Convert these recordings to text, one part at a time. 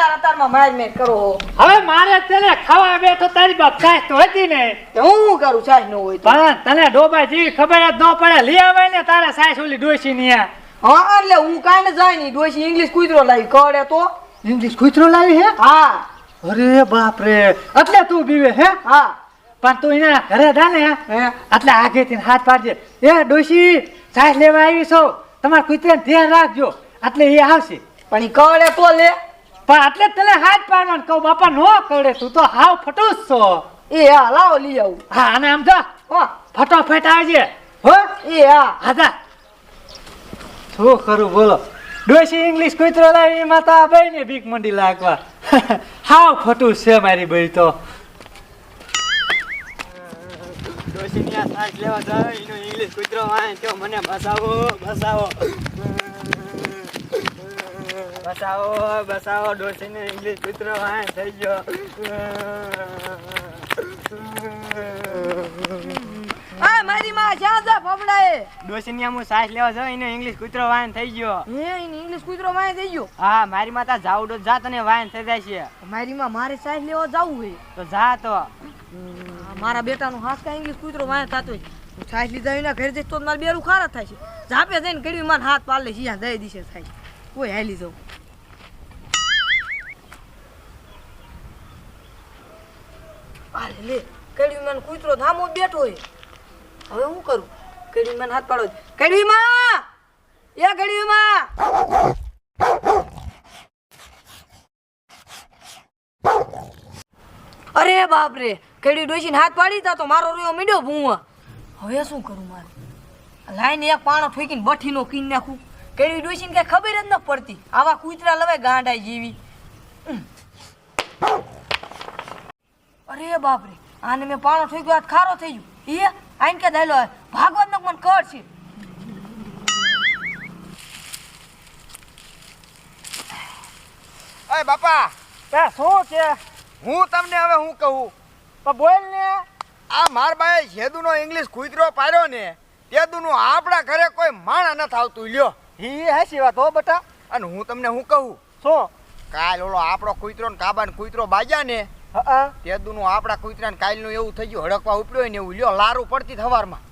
અતાર અતારમાં માર મેર કરો હવે મારે તને ખાવા બેઠો તારી બાપ સાહેબ તો હતી ને. હું શું કરું સાહેબ ન હોય પણ તને ડોબા જેવી ખબર જ ન પડે. લઈ આવે ને તારા સાહેબ ઓલી ડોસી ની હા એટલે હું કાંઈ ને જાય નહીં ડોસી ઇંગ્લિશ કૂતરો લાવી. કડે તો? ઇંગ્લિશ કૂતરો લાવી હે? હા. અરે બાપ રે એટલે તું બીવે હે? હા. પણ તું એના ઘરે જા ને. હે? આગે થી હાથ પાડજે. એ ડોસી સાહેબ લેવા આવી છો તમારા કૂતરાને ધ્યાન રાખજો. એટલે એ આવશે. પણ એ કળે તો લે. પણ એટલે તને હાથ પાડવાનું કહું બાપા નો કરે તું તો હાવ ફટુસ છો. એ હા લાવો લઈ આવું. હા અને આમ જા. ફટાફટ ફટોફટ આવજે. હો? એ હા હાજા શું કરું બોલો. ડોશી ઇંગ્લિશ કૂતરો લાવી એમાં તો આ ને ભીખ મંડી લાગવા. હાવ ખોટું છે મારી ભાઈ તો. ડોશીની આ સાસ લેવા જાય એનો ઇંગ્લિશ કૂતરો વાય તો મને બસાવો બસાવો. બસાવો બસાવો ડોશીને ઇંગ્લિશ કૂતરો વાય થઈ ગયો. આ મારી માં જ્યાં જા ફફડાએ ડોશીની આમ સાસ લેવા એનો ઇંગ્લિશ કૂતરો વાયન થઈ ગયો. હે ઇંગ્લિશ કૂતરો માં થઈ ગયો? હા મારી માતા જાવડો જા તને વાયન થઈ જાય છે. મારી માં મારે સાસ લેવા જાવું હે. તો જા તો. મારા બેટાનું હાથ કા ઇંગ્લિશ કૂતરો વાય થતો હોય. હું સાસ લીધા વિના ઘરે જઈશ તો મારે બેરું ખારા થાય છે. જાપે જઈને કડી માર હાથ પાલે છે દઈ દિશે થાય કોઈ હાલી જાઉં. આલે લે. કડી માં કૂતરો ધામો બેઠો હોય. હવે હું કરું? કેડી માં હાથ પાડો. કડી માં એ કડી માં અરે બાપ રે કડી ડોસીને હાથ પાડી તા તો મારો રોયો મીડ્યો ભૂવા. હવે શું કરું મારે? લાઈને એક પાણો ઠોકીને બઠીનો કીન નાખું. કેડી ડોસીને કઈ ખબર જ ન પડતી. આવા કૂતરા લવાય ગાંડાઈ જેવી. ઉમ. અરે બાપ રે આને મેં પાણો થઈ ગયો ખારો થઈ ગયો. એ આઈને કે દાયલો ભાગવત નો મને કર છે. અરે બાપા! તે શું છે? હું તમને હવે હું કહું? તો બોલ ને. આ માર બાએ જેદુનો ઇંગ્લિશ કૂતરો પાડ્યો ને તેદુનું આપણા ઘરે કોઈ માણા ન થાવતું. લ્યો. હી હાસી વાત હો બટા. અને હું તમને હું કહું? શું? કાલ ઓલો આપણો કૂતરો ને કાબાનો કૂતરો બાજ્યા ને હા. તેદુનું આપણા કુતરાને કાલનું એવું થઈ ગયું હડકવા ઉપડ્યો ને એવું લ્યો લારું પડતી થવારમાં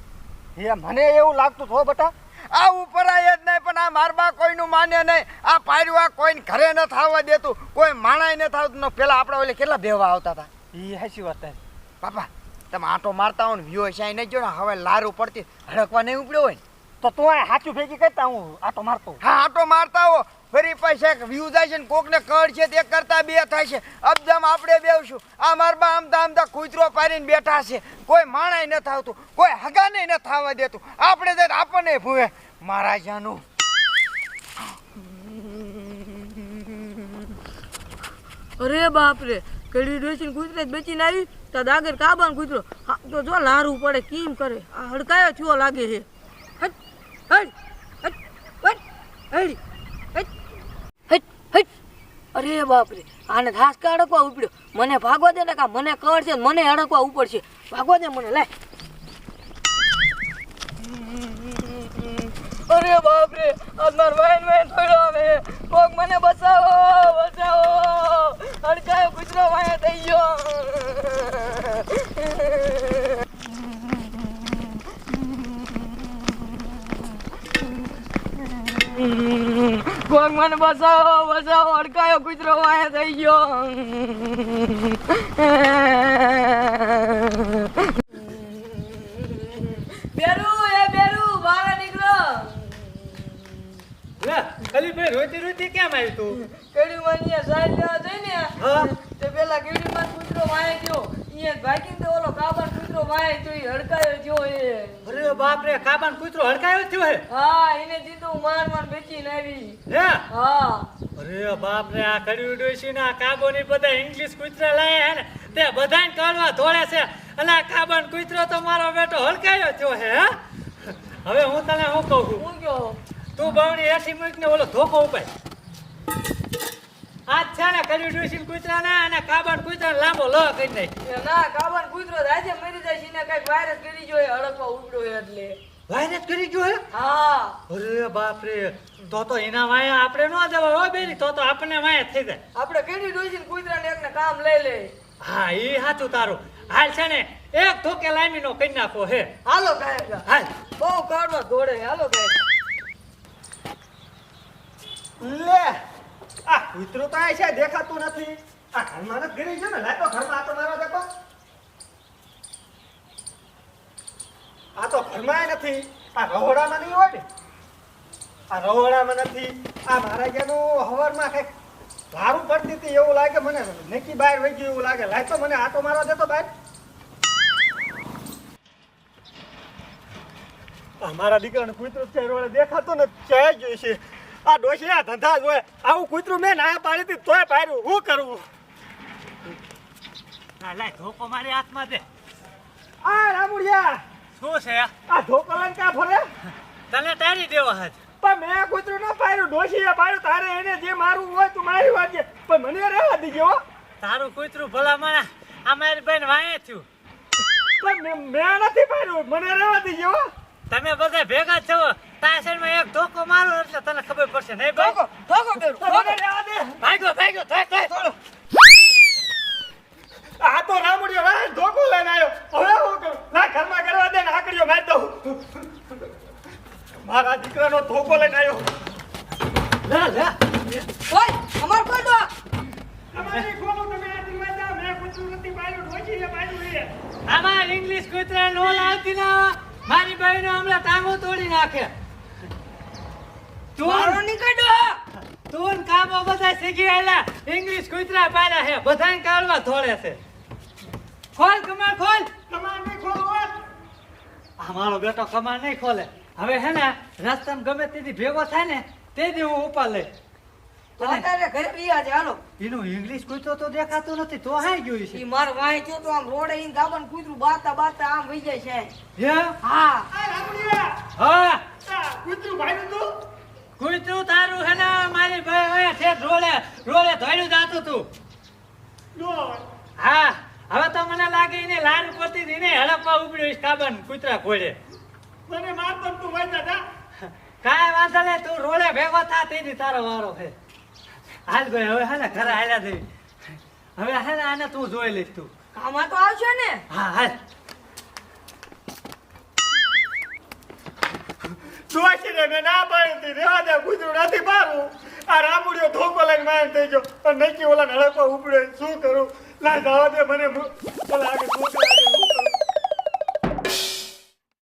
એ મને એવું લાગતું હો બટા. આ ઉપરાય જ નહીં પણ આ મારબા કોઈનું માને નહીં. આ પાડ્યું આ કોઈને ઘરે ન થવા દેતું કોઈ માણાય ન થતું ને પેલા આપણે ઓલે કેટલા ભેવા આવતા હતા ઈ હાચી વાત બાપા તમે આંટો મારતા હો ને વ્યૂ નહીં જો ને હવે લારું પડતી હડકવા નહીં ઉપડ્યો હોય ને. તો તું આ સાચું ભેગી કરતા હું આટો મારતો હા આટો મારતા હો. ફરી પૈસા વ્યૂ જાય છે ને કોકને કળ છે તે કરતા બે થાય છે. અબજામ આપણે બેવશું. આ મારબા આમતા આમતા કૂતરો પાડીને બેઠા છે. કોઈ માણાય ન થાવતું. કોઈ હગાને ન થવા દેતું. આપણે જઈને આપણને ભૂવે. મારા જાનું. અરે બાપ રે કડી ડોસીને કૂતરે જ બેચીને આવી. તો દાગર કાબાન કૂતરો. તો જો લારું પડે કેમ કરે? આ હડકાયો થયો લાગે છે. અરે બાપ રે આને ઘાસ કા અડકવા ઉપડ્યો. મને ભાગવા દે ને કા મને કળ છે મને અડકવા ઉપડશે ભાગવા દે મને લાય અરે બાપ રે આ માર વાઈન વાઈન પડ્યો હવે. કોક મને બચાવો બચાવો. અડકાયો કુતરો વાયા થઈ ગયો. કોક મને બસાવો બચાવો અડકાયો કૂતરો વાયા થઈ ગયો બેરુ એ બેરુ બહાર નીકળો લે કલીભાઈ રોતી રોતી કેમ આવી તું કેડી માની સાઈડ લેવા જઈ ને હા. તે પેલા કેડી માં કૂતરો વાય ગયો અહીંયા ભાગીને તો ઓલો કાબર કૂતરો વાય તો ઈ હડકાયો જો એ. અરે બાપ રે કાબાન કૂતરો હડકાયો થયો હે. હા એને દીધું માર માર બેચીને આવી. હે? હા. અરે બાપ રે આ કડવી ડોશી ના કાબો ની બધા ઇંગ્લિશ કૂતરા લાયા હે ને તે બધાને કાઢવા ધોળે છે. અને આ કાબાન કૂતરો તો મારો બેટો હડકાયો થયો હે હે? હવે હું તને શું કહું છું? હું ગયો તું બાવણી એસી મિનિટ ને ઓલો ધોકો ઉપાય. આજ છે ને કરી ડોશી કૂતરા ને અને કાબણ કૂતરા લાંબો લો કરી નાખ. ના કાબણ કૂતરો રાજે મરી જાય છે ને કંઈક વાયરસ કરી જો એ હડકવા ઉપડો એટલે. વાયરસ કરી ગયો હે હા. અરે બાપ રે તો તો એના વાય આપણે ન જવા હો બેરી તો તો આપણને વાય થઈ જાય. આપણે કેડી ડોસીને કૂતરાને એકને કામ લઈ લે. હા એ સાચું તારું. હાલ છે ને એક ધોકે લાઈમી નો કરી નાખો હે. હાલો ગાયબ હાલ. બહુ કાઢવા દોડે હાલો ગાયબ લે. આ કૂતરું તો આ છે, દેખાતું નથી. આ ઘરમાં જ ગીરી છે ને? તો ઘરમાં, આ તો મારો દેખો. આ તો ઘરમાં નથી. આ રહોડામાં નહીં હોય ને? આ રહોડામાં નથી. આ મારા જેનું હવારમાં કંઈક ભારું પડતી હતી એવું લાગે મને. નેકી બહાર વહી ગયું એવું લાગે. તો મને આટો મારવા દેતો બહાર. મારા દીકરાને કૂતરું રોડે દેખાતો ને ક્યાંય જોઈ છે? આ ડોશી આ ધંધા જોય આવું કૂતરું મેં ના પાડી હતી તોય પાડ્યું. શું કરવું ના લાય ધોકો મારી હાથમાં દે. આ રામુડિયા! શું છે? આ ધોકો લઈને ક્યાં ફરે? તને તારી દેવા હાથ. પણ મેં કૂતરું ન પાડ્યું. ડોશીએ પાડ્યું. તારે એને જે મારવું હોય તું મારી વાત છે પણ મને રહેવા દીજો હો. તારું કૂતરું ભલા મને આ મારી બેન વાંયે થયું. પણ મેં નથી પાડ્યું. મને રહેવા દીજો હો. તમે બધા ભેગા છો તાસરમાં એક ધોકો મારો એટલે તને ખબર પડશે નહીં ધોકો ભાઈ ધોકો ધોકો. દે. ભાગો ભાગ્યો થાય થાય. થોડો આ તો રામડિયો વાહ ધોકો લઈને આવ્યો. હવે હું કરું? ના ઘરમાં કરવા દે ને આકડીઓ મારી દઉં. મારા દીકરાનો ધોકો લઈને આવ્યો. લે લે. ઓય અમાર કોઈ દો તમારી ખોલો તમે આ દિન જા મેં કૂતરું નથી પાડ્યું લે પાડ્યું છે. આમાં ઇંગ્લિશ કુતરા નો લાવતી ના મારી બહેનો હમણાં ટાંગો તોડી નાખે. તું નીકળ્યો. તું કામો બધા શીખી આલા ઇંગ્લિશ કૂતરા પાડા છે. બધાને કાઢવા ધોળે છે. ખોલ કમાર ખોલ. તમારે નહીં ખોલવું અમારો બેટો કમાર નહીં ખોલે. હવે હે ને રસ્તામાં ગમે તેથી ભેગો થાય ને તેથી હું ઉપર લઈ અત્યારે ઘરે બિયા છે હાલો. એનું ઇંગ્લિશ કૂતરો તો દેખાતો નથી તો હાઈ ગયું છે. ઈ માર વાંહે થયો તો આમ રોડે ઈન ગાબન કૂતરું બાતા બાતા આમ વઈ જાય છે. હે? હા. હા. કૂતરું ભાઈ તું? કૂતરું તારું હે ને મારી ભાઈ છે રોડે રોડે ધોડ્યું જાતું તું. નો હા. હવે તો મને લાગે એને લાર પરથી હતી ને હડપવા ઉપડ્યું છે કાબન કૂતરા ઘોડે. મને માર પણ તું વાંચા જા કાંઈ વાંધો નહીં તું રોડે ભેગો થા તેની તારો વારો છે. હાલ ભાઈ હવે હાલા ઘરે હાલ્યા જઈ હવે હે આને તું જોઈ લઈશ તું. આમાં તો આવશે ને? હા હાલ. ડોશીને મેં ના પાડી હતી રેવા દે કૂતરું નથી મારું. આ રામુડિયો ધોકો લઈને માર થઈ ગયો. પણ નક્કી ઓલા હડકવા ઉપડે. શું કરું? ના જવા દે મને ઓલા આગળ